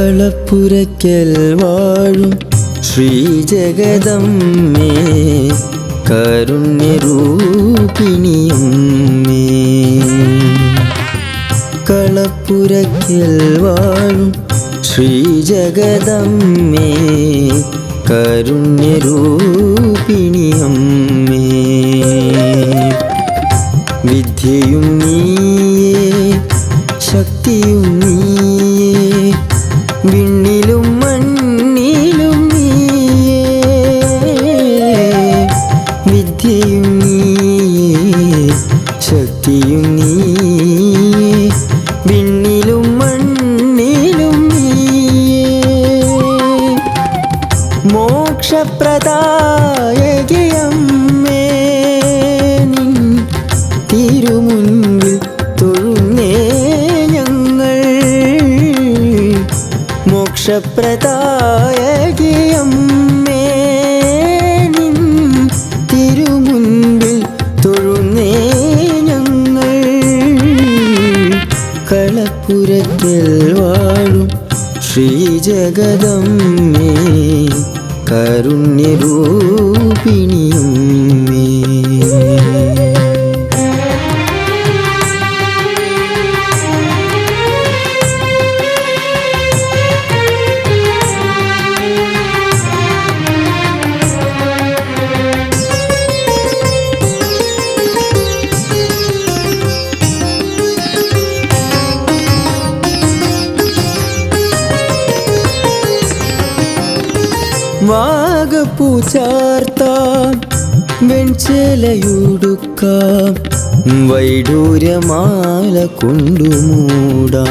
കളപ്പുരയ്ക്കൽ വാഴും ശ്രീജഗദമ്മേ കരുണ്യരൂപിണിയമ്മേ കളപ്പുരയ്ക്കൽ വാഴും ശ്രീജഗദമ്മേ കരുണ്യരൂപിണിയമ്മേ വിദ്യയും നീയേ മോക്ഷപ്രദായകയമ്മേ നിൻ തിരുമുൻപിൽ തൊഴുന്നേ ഞങ്ങൾ. മോക്ഷപ്രദായകയമ്മേ നിൻ തിരുമുൻപിൽ തൊഴുന്നേ ഞങ്ങൾ. കളപ്പുരത്തിൽ വാഴും ശ്രീജഗദമ്മേ കരുണ്യരൂപിണിയമ്മേ വാഗപ്പൂച്ചാർത്താം വെൺചേലയുടുക്കാം വൈഡൂര്യമാല മാഗ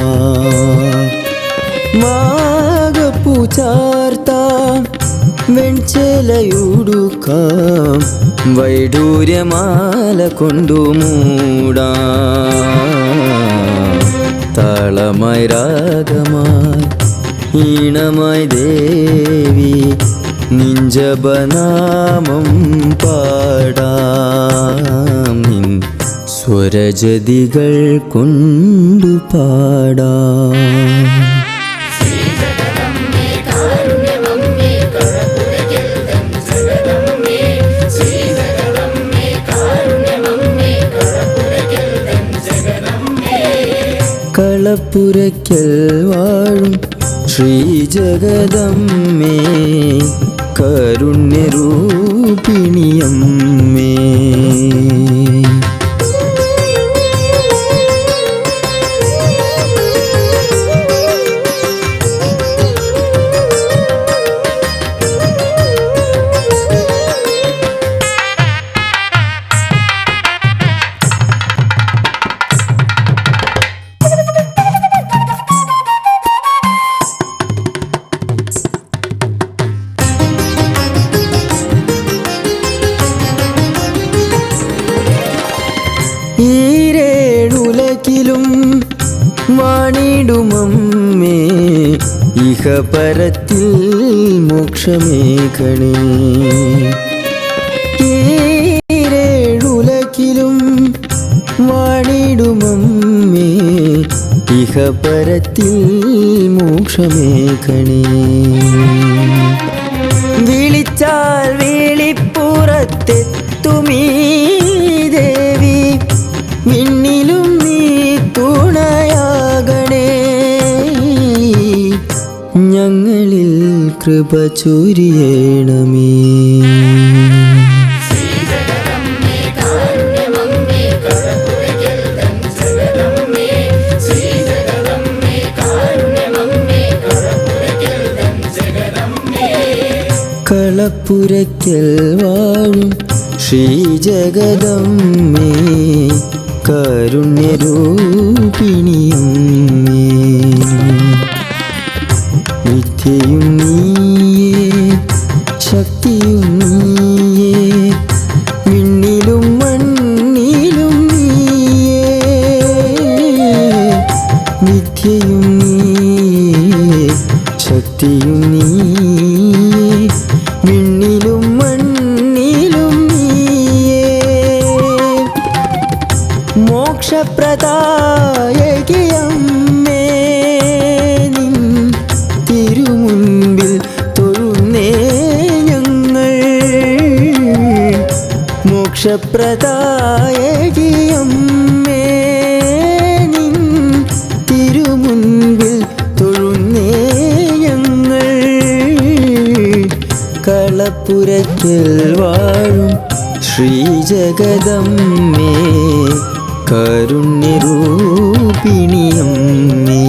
വാഗപ്പൂച്ചാർത്താം വെൺചേലയുടുക്കാം വൈഡൂര്യമാല കൊണ്ടുമൂടാം. താളമായി രാഗമായി ഈണമായി ദേവി നിഞ്ചപനാമം പാടാം. നിൻ സ്വരജതികൾ കൊണ്ടു പാടാം. കളപ്പുരയ്ക്കൽ വാഴും ശ്രീജഗദമ്മേ കരുണ്യരൂപിണിയമ്മേ. ഇഹപരത്തിൽ മോക്ഷമേഘണേ ഈരേഴുലകിലും വാണിടുമമ്മേ ഇഹപരത്തിൽ മോക്ഷമേഘണേ വിളിച്ചാൽ വിളിപ്പുറത്തെത്തുമീ കൃപ ചൊരിയണമേ. കളപ്പുരയ്ക്കൽ വാഴും ശ്രീജഗദമ്മേ. കരുണ്യരൂപിണിയമ്മേ പ്രദായകിയമ്മേ നിൻ തിരുമുൻപിൽ തൊഴുന്നേ ഞങ്ങൾ. കളപ്പുരയ്ക്കൽ വാഴും ശ്രീജഗദമ്മേ കരുണ്യരൂപിണിയമ്മേ.